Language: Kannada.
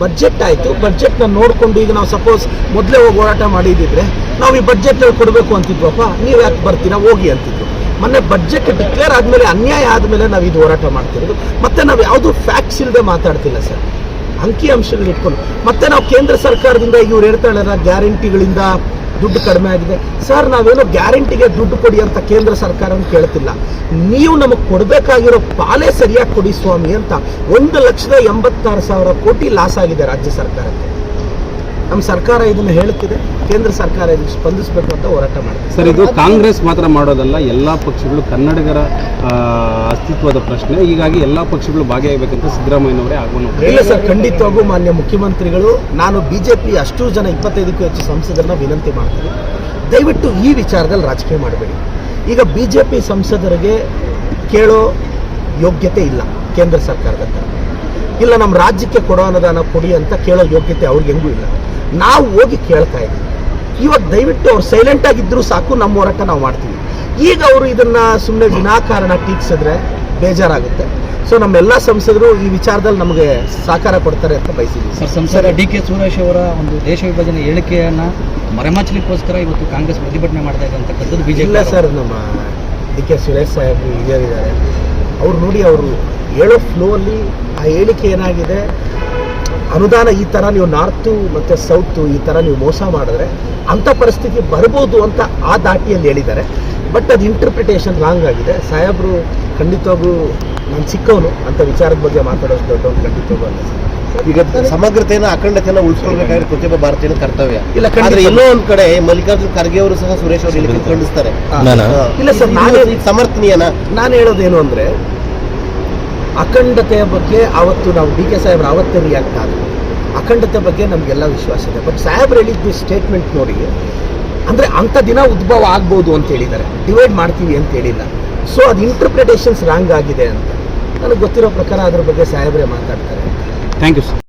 ಬಡ್ಜೆಟ್ ಆಯಿತು. ಬಡ್ಜೆಟ್ನ ನೋಡಿಕೊಂಡು ಈಗ ನಾವು ಸಪೋಸ್ ಮೊದಲೇ ಹೋಗಿ ಹೋರಾಟ ಮಾಡಿದ್ದಿದ್ರೆ ನಾವು ಈ ಬಡ್ಜೆಟ್ ಕೊಡಬೇಕು ಅಂತಿದ್ವಪ್ಪ. ನೀವು ಯಾಕೆ ಬರ್ತೀರಾ? ಹೋಗಿ ಅಂತಿದ್ರು. ಮೊನ್ನೆ ಬಡ್ಜೆಟ್ ಡಿಕ್ಲೇರ್ ಆದಮೇಲೆ, ಅನ್ಯಾಯ ಆದಮೇಲೆ ನಾವು ಇದು ಹೋರಾಟ ಮಾಡ್ತಿರೋದು. ಮತ್ತೆ ನಾವು ಯಾವುದು ಫ್ಯಾಕ್ಟ್ಸ್ ಇಲ್ಲದೆ ಮಾತಾಡ್ತಿಲ್ಲ ಸರ್. ಅಂಕಿ ಅಂಶಗಳು ಇಟ್ಕೊಂಡು. ಮತ್ತೆ ನಾವು ಕೇಂದ್ರ ಸರ್ಕಾರದಿಂದ ಇವ್ರು ಹೇಳ್ತಾಳಲ್ಲ ಗ್ಯಾರಂಟಿಗಳಿಂದ ದುಡ್ಡು ಕಡಿಮೆ ಆಗಿದೆ. ಸರ್, ನಾವೇನೋ ಗ್ಯಾರಂಟಿಗೆ ದುಡ್ಡು ಕೊಡಿ ಅಂತ ಕೇಂದ್ರ ಸರ್ಕಾರ ಕೇಳ್ತಿಲ್ಲ. ನೀವು ನಮಗೆ ಕೊಡಬೇಕಾಗಿರೋ ಪಾಲೇ ಸರಿಯಾಗಿ ಕೊಡಿ ಸ್ವಾಮಿ ಅಂತ ಒಂದು ಲಕ್ಷದ ಎಂಬತ್ತಾರು ಸಾವಿರ ಕೋಟಿ ಲಾಸ್ ಆಗಿದೆ ರಾಜ್ಯ ಸರ್ಕಾರಕ್ಕೆ. ನಮ್ಮ ಸರ್ಕಾರ ಇದನ್ನು ಹೇಳುತ್ತಿದೆ. ಕೇಂದ್ರ ಸರ್ಕಾರ ಇದಕ್ಕೆ ಸ್ಪಂದಿಸಬೇಕು ಅಂತ ಹೋರಾಟ ಮಾಡಿದೆ ಸರ್ ಇದು ಕಾಂಗ್ರೆಸ್ ಮಾತ್ರ ಮಾಡೋದಲ್ಲ ಎಲ್ಲ ಪಕ್ಷಗಳು ಕನ್ನಡಿಗರ ಅಸ್ತಿತ್ವದ ಪ್ರಶ್ನೆ. ಹೀಗಾಗಿ ಎಲ್ಲ ಪಕ್ಷಗಳು ಭಾಗಿಯಾಗಬೇಕಂತ ಸಿದ್ದರಾಮಯ್ಯನವರೇ ಆಹ್ವಾನ ಇಲ್ಲ ಸರ್ ಖಂಡಿತವಾಗೂ ಮಾನ್ಯ ಮುಖ್ಯಮಂತ್ರಿಗಳು ನಾನು ಬಿಜೆಪಿ ಅಷ್ಟು ಜನ ಇಪ್ಪತ್ತೈದಕ್ಕೂ ಹೆಚ್ಚು ಸಂಸದರನ್ನ ವಿನಂತಿ ಮಾಡ್ತೀನಿ. ದಯವಿಟ್ಟು ಈ ವಿಚಾರದಲ್ಲಿ ರಾಜಕೀಯ ಮಾಡಬೇಡಿ. ಈಗ ಬಿಜೆಪಿ ಸಂಸದರಿಗೆ ಕೇಳೋ ಯೋಗ್ಯತೆ ಇಲ್ಲ ಕೇಂದ್ರ ಸರ್ಕಾರದ ಇಲ್ಲ ನಮ್ಮ ರಾಜ್ಯಕ್ಕೆ ಕೊಡೋ ಅನುದಾನ ಕೊಡಿ ಅಂತ ಕೇಳೋ ಯೋಗ್ಯತೆ ಅವ್ರಿಗೆ ಹೆಂಗೂ ಇಲ್ಲ. ನಾವು ಹೋಗಿ ಕೇಳ್ತಾ ಇದ್ದೀವಿ ಇವಾಗ ದಯವಿಟ್ಟು ಅವ್ರು ಸೈಲೆಂಟ್ ಆಗಿದ್ರು ಸಾಕು ನಮ್ಮ ಹೋರಾಟ ನಾವು ಮಾಡ್ತೀವಿ. ಈಗ ಅವರು ಇದನ್ನ ಸುಮ್ಮನೆ ವಿನಾಕಾರಣ ಟೀಕ್ಸಿದ್ರೆ ಬೇಜಾರಾಗುತ್ತೆ. ಸೊ ನಮ್ಮೆಲ್ಲ ಸಂಸದರು ಈ ವಿಚಾರದಲ್ಲಿ ನಮಗೆ ಸಹಕಾರ ಕೊಡ್ತಾರೆ ಅಂತ ಬಯಸಿದ್ವಿ. ಸರ್ ಸಂಸದ ಡಿ ಕೆ ಸುರೇಶ್ ಅವರ ಒಂದು ದೇಶ ವಿಭಜನೆ ಹೇಳಿಕೆಯನ್ನು ಮರೆಮಾಚಲಿಕ್ಕೋಸ್ಕರ ಇವತ್ತು ಕಾಂಗ್ರೆಸ್ ಪ್ರತಿಭಟನೆ ಮಾಡ್ತಾ ಇದೆ ಅಂತಕ್ಕಂಥದ್ದು ಬಿಜೆಪಿ ಇಲ್ಲ ಸರ್ ನಮ್ಮ ಡಿ ಕೆ ಸುರೇಶ್ ಸಾಹೇಬ್ ಹಿರಿಯರಿದ್ದಾರೆ. ಅವ್ರು ನೋಡಿ ಅವರು ಹೇಳೋ ಫ್ಲೋ ಅಲ್ಲಿ ಆ ಹೇಳಿಕೆ ಏನಾಗಿದೆ? ಅನುದಾನ ಈ ಥರ ನೀವು ನಾರ್ತು ಮತ್ತು ಸೌತು ಈ ಥರ ನೀವು ಮೋಸ ಮಾಡಿದ್ರೆ ಅಂಥ ಪರಿಸ್ಥಿತಿ ಬರ್ಬೋದು ಅಂತ ಆ ದಾಟಿಯಲ್ಲಿ ಹೇಳಿದ್ದಾರೆ. ಬಟ್ ಅದು ಇಂಟರ್ಪ್ರಿಟೇಷನ್ ರಾಂಗ್ ಆಗಿದೆ. ಸಾಹೇಬರು ಖಂಡಿತವಾಗೂ ನಾನು ಸಿಕ್ಕವನು ಅಂತ ವಿಚಾರದ ಬಗ್ಗೆ ಮಾತಾಡೋದು ದೊಡ್ಡವನು ಖಂಡಿತವಾಗೂ ಅಲ್ಲ. ಈಗ ಸಮಗ್ರತೆಯನ್ನ ಅಖಂಡತೆಯನ್ನ ಉಳಿಸ್ಕೊಳ್ಬೇಕಾದ್ರೆ ಪ್ರತಿಯೊಬ್ಬ ಭಾರತೀಯ ಕರ್ತವ್ಯ. ಇಲ್ಲ, ಕಂಡ್ರೆ ಆದ್ರೆ ಎಲ್ಲೋ ಒಂದ್ ಕಡೆ ಮಲ್ಲಿಕಾರ್ಜುನ್ ಖರ್ಗೆ ಅವರು ಸಹ ಸುರೇಶ್ ಅವರು ಇಲ್ಲಿ ಖಂಡಿಸ್ತಾರೆ ಇಲ್ಲ ಸರ್, ನಾನು ಸಮರ್ಥನೀಯನ? ನಾನು ಹೇಳೋದೇನು ಅಂದ್ರೆ ಅಖಂಡತೆಯ ಬಗ್ಗೆ ಅವತ್ತು ನಾವು ಡಿ ಕೆ ಸಾಹೇಬ್ರ ಅವತ್ತೇ ರಿಯಾಕ್ಟ್ ಆದ್ರು ಅಖಂಡತೆ ಬಗ್ಗೆ ನಮ್ಗೆಲ್ಲ ವಿಶ್ವಾಸ ಇದೆ. ಬಟ್ ಸಾಹೇಬ್ರ ಹೇಳಿದ್ದು ಸ್ಟೇಟ್ಮೆಂಟ್ ನೋಡಿ ಅಂದ್ರೆ ಅಂಥ ದಿನ ಉದ್ಭವ ಆಗ್ಬೋದು ಅಂತ ಹೇಳಿದ್ದಾರೆ. ಡಿವೈಡ್ ಮಾಡ್ತೀವಿ ಅಂತ ಹೇಳಿಲ್ಲ. ಸೊ ಅದು ಇಂಟರ್ಪ್ರಿಟೇಷನ್ಸ್ ರಾಂಗ್ ಆಗಿದೆ ಅಂತ. ನನಗೆ ಗೊತ್ತಿರೋ ಪ್ರಕಾರ ಅದ್ರ ಬಗ್ಗೆ ಸಾಹೇಬ್ರೆ ಮಾತಾಡ್ತಾರೆ ಥ್ಯಾಂಕ್ ಯು ಸರ್